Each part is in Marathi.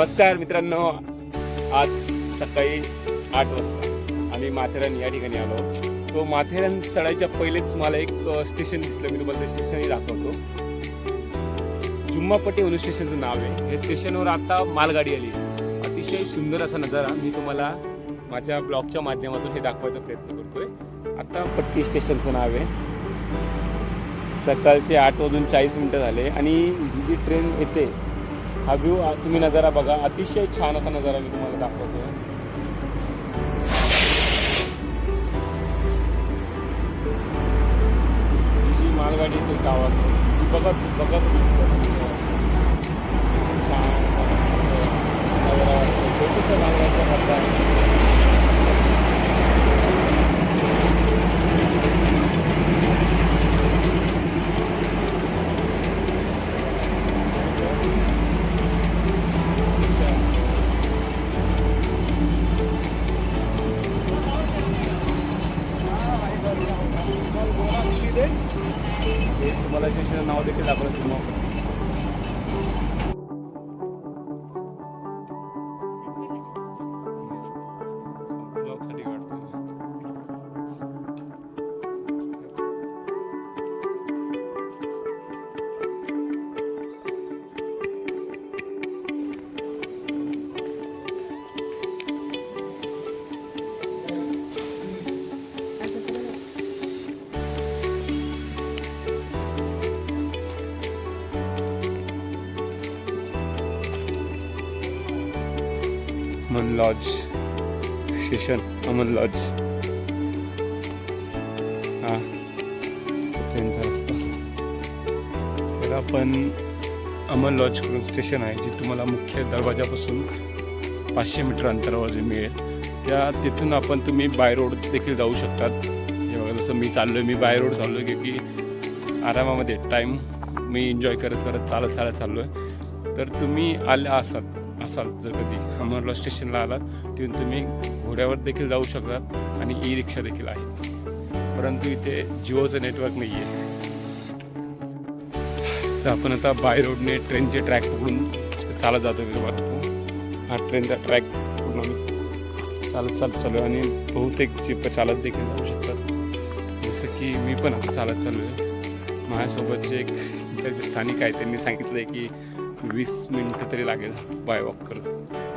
नमस्कार मित्रांनो. आज सकाळी आठ वाजता आम्ही माथेरान या ठिकाणी आलो. तो माथेरान चढायच्या पहिलेच मला एक स्टेशन दिसलं. मी तुम्हाला स्टेशनही दाखवतो. जुम्मापट्टी म्हणून स्टेशनचं नाव आहे. हे स्टेशनवर आता मालगाडी आली. अतिशय सुंदर असा नजारा. मी तुम्हाला माझ्या ब्लॉगच्या माध्यमातून हे दाखवायचा प्रयत्न करतोय. आता पट्टी स्टेशनचं नाव आहे. सकाळचे आठ वाजून चाळीस मिनटं झाले आणि ही जी ट्रेन येते हा व्ह्यू तुम्ही नजारा बघा. अतिशय छान असा नजारा मी तुम्हाला दाखवतो जी मालगाडी ते गावात ती बघत बघत छान छोटीसा नजारा मालगाडीचा Aman lodge station Aman lodge. हा ट्रेनचा रस्ता. तर आपण अमन लॉज करून स्टेशन आहे जे तुम्हाला मुख्य दरवाजापासून पाचशे मीटर अंतरावर जे मिळेल. त्या तिथून आपण तुम्ही बाय रोड देखील जाऊ शकतात. जसं मी चाललो आहे मी बाय रोड चाललो आहे की आरामामध्ये टाईम मी एन्जॉय करत करत चालत चालत चाललो आहे तर तुम्ही आल्या असाल असाल जर कधी अमरला स्टेशनला आलात तिथून तुम्ही घोड्यावर देखील जाऊ शकतात आणि ई रिक्षा देखील आहे. परंतु इथे जिओचं नेटवर्क नाही आहे तर आपण आता बाय रोडने ट्रेनचे ट्रॅक पकडून चालत जातो मी हा ट्रेनचा ट्रॅक पकडून आम्ही चालत चालत चालू आहे आणि बहुतेक जीप चालत देखील जाऊ शकतात. जसं की मी पण आता चालत चालू आहे. माझ्यासोबतचे एक इकडचे स्थानिक आहे त्यांनी सांगितलं आहे की वीस मिनटं तरी लागेल बाय वॉक करत.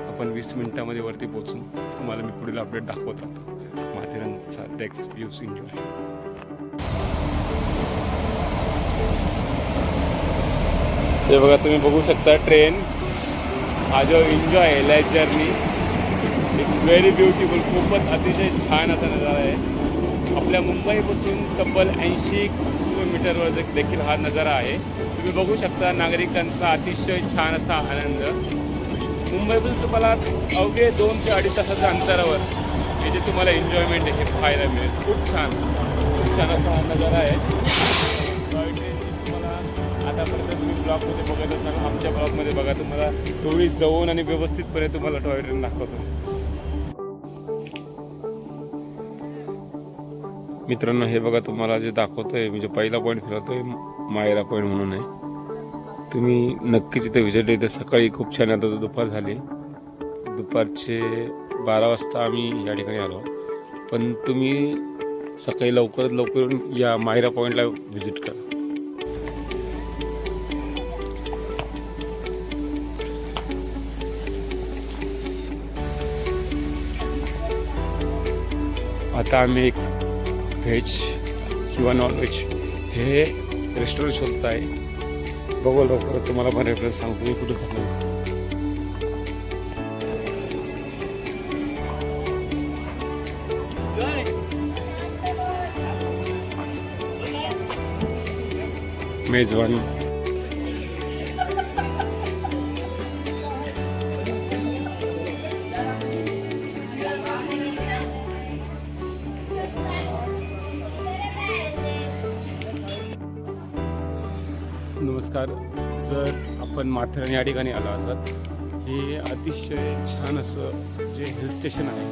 आपण वीस मिनटामध्ये वरती पोचून तुम्हाला मी पुढील अपडेट दाखवत राहतो. माथेरानचा डेक्स व्ह्यूज एन्जॉय ते बघा तुम्ही बघू शकता ट्रेन हा जो एन्जॉय आहे life journey it's very beautiful खूपच अतिशय छान असा नजारा आहे. आपल्या मुंबईपासून तब्बल ऐंशी किलोमीटरवर देखील हा नजारा आहे. तुम्ही बघू शकता नागरिकांचा अतिशय छान असा आनंद. मुंबईतून तुम्हाला अवघे दोन ते अडीच तासाच्या अंतरावर इथे तुम्हाला एन्जॉयमेंट हे पाहायला मिळेल. खूप छान. खूप छान असा हा नजारा आहे. टॉय तुम्हाला आतापर्यंत तुम्ही ब्लॉगमध्ये बघत असाल आमच्या ब्लॉगमध्ये बघा तुम्हाला थोडी जवळून आणि व्यवस्थितपणे तुम्हाला टॉय दाखवतो. मित्रांनो हे बघा तुम्हाला जे दाखवतोय म्हणजे पहिला पॉईंट फिरवतोय मायरा पॉईंट म्हणून आहे. तुम्ही नक्कीच इथे व्हिजिट इथे सकाळी खूप छान आता दुपार झाली. दुपारचे बारा वाजता आम्ही या ठिकाणी आलो. पण तुम्ही सकाळी लवकरात लवकर या मायरा पॉईंटला व्हिजिट करा. आता आम्ही एक व्हेज किंवा नॉनव्हेज हे रेस्टॉरंट शोधत आहे. बघू लवकर तुम्हाला पण रेफरन्स सांगतो. मी कुठे जातो मेजवानी. नमस्कार. जर आपण माथेरान या ठिकाणी आला असाल हे अतिशय छान असं जे हिल स्टेशन आहे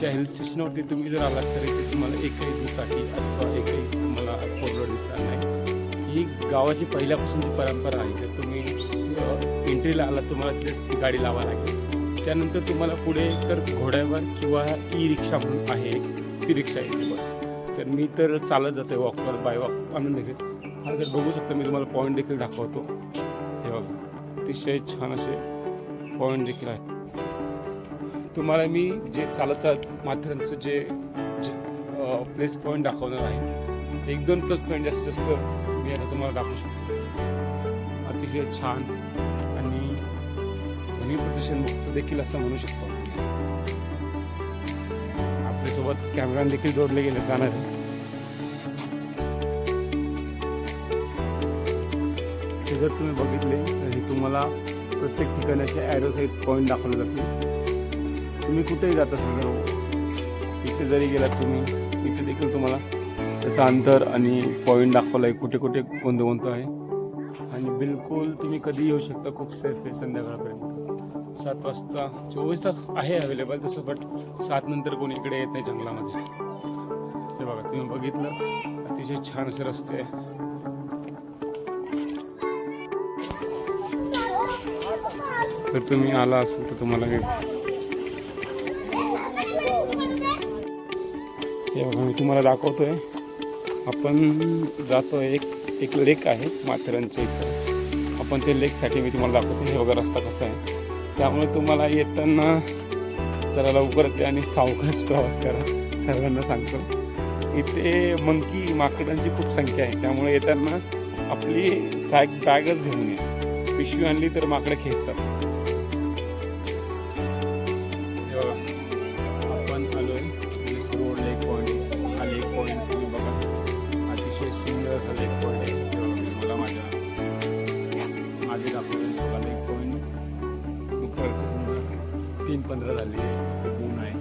त्या हिल स्टेशनवरती तुम्ही जर आलात तर इथे तुम्हाला एकही दुचाकी अथवा एकही तुम्हाला फोर व्हीलर दिसणार नाही. ही गावाची पहिल्यापासूनची परंपरा आहे जर तुम्ही एंट्रीला आला तुम्हाला तिथे गाडी लावा लागेल. त्यानंतर तुम्हाला पुढे तर घोड्यावर किंवा ई रिक्षा म्हणून आहे ती रिक्षा येते बस. तर मी तर चालत जाते वॉकवर बाय वॉक आणून घेत आणि ते बघू शकता मी तुम्हाला पॉईंट देखील दाखवतो. हे बघा अतिशय छान असे पॉईंट देखील आहे तुम्हाला मी जे चालत चालत माथेरानचं जे प्लेस पॉईंट दाखवणार आहे एक दोन प्लस पॉईंट जास्तीत जास्त मी आता तुम्हाला दाखवू शकतो. अतिशय छान आणि ध्वनी प्रदूषण मुक्त देखील असं म्हणू शकतो आपल्यासोबत कॅमेरा देखील जोडले गेले जाणार हे जर तुम्ही बघितले तर हे तुम्हाला प्रत्येक ठिकाणी असे ॲरो सहित पॉईंट दाखवले जातील. तुम्ही कुठेही जात असाल तर इथे जरी गेलात तुम्ही इथे देखील तुम्हाला त्याचं अंतर आणि पॉईंट दाखवलं आहे कुठे कुठे कोणतं कोणतं आहे. आणि बिलकुल तुम्ही कधी येऊ शकता खूप सेफ आहे संध्याकाळपर्यंत. सात वाजता चोवीस तास आहे अवेलेबल तसं बट सात नंतर कोणी इकडे येत नाही जंगलामध्ये. ते बघा तुम्ही बघितलं अतिशय छान असे रस्ते आहे. तर तुम्ही आला असेल तर तुम्हाला हे मी तुम्हाला दाखवतोय. आपण जातो एक एक लेक आहे माथेरानच्या इथं. आपण ते लेकसाठी मी तुम्हाला दाखवतो हे बघा रस्ता कसा आहे. त्यामुळे तुम्हाला येताना जरा लवकरच या आणि सावकाश प्रवास करा. सर्वांना सांगतो. इथे मंकी माकडांची खूप संख्या आहे. त्यामुळे येताना आपली सॅक बॅगच घेऊन ये. पिशवी आणली तर माकडं खेचतात. पंधरा झाली आहे. ऊन आहे.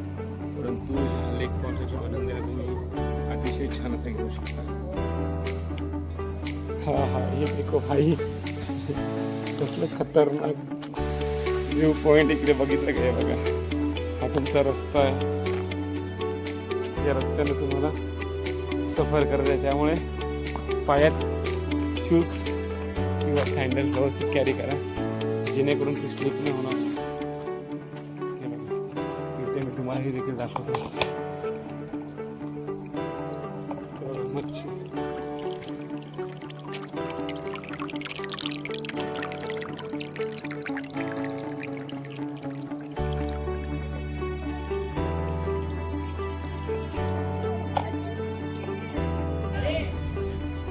परंतु लेक पॉईंटच्या आनंदाने तुम्ही अतिशय छान असं घेऊ शकता. हा हा हे देखो भाई. कसलं खतरनाक व्ह्यू पॉईंट इकडे बघितलं काय बघा? हा तुमचा रस्ता आहे. या रस्त्याने तुम्हाला सफर करत आहे त्यामुळे पायात शूज किंवा सँडल व्यवस्थित कॅरी करा. जेणेकरून ती स्लिप नाही होणार. इथे मी तुम्हाला हे देखील दाखवतो हे बघा, मच्छी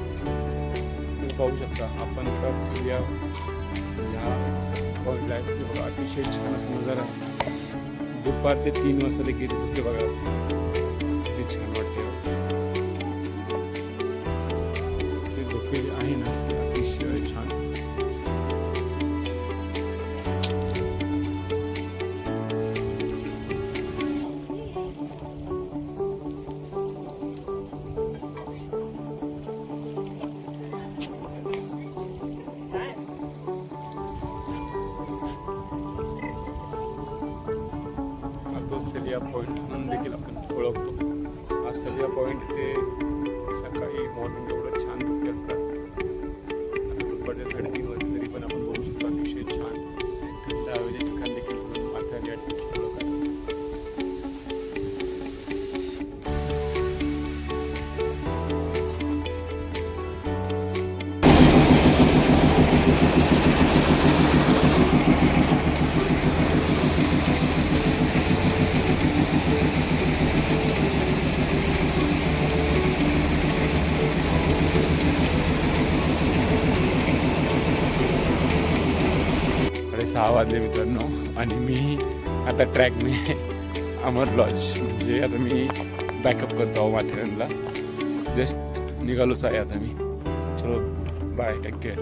तुम्ही पाहू शकता आपण त्या सिरिया या पॉईंटला आहे ते बघा अतिशय छान असं नजारा आहे दुपारचे तीन वाजता देखील बघा. हा पॉईंट म्हणून देखील आपण ओळखतो. हा सेलिया पॉईंट ते सकाळी मॉर्निंग एवढं छान असतात. दुपारच्या साडेतीन सहा वाजले मित्रांनो. आणि मी आता ट्रॅकने अमर लॉज म्हणजे आता मी बॅकअप करतो आहो माथेरानला. जस्ट निघालोच आहे आता मी. चलो बाय टेक केअर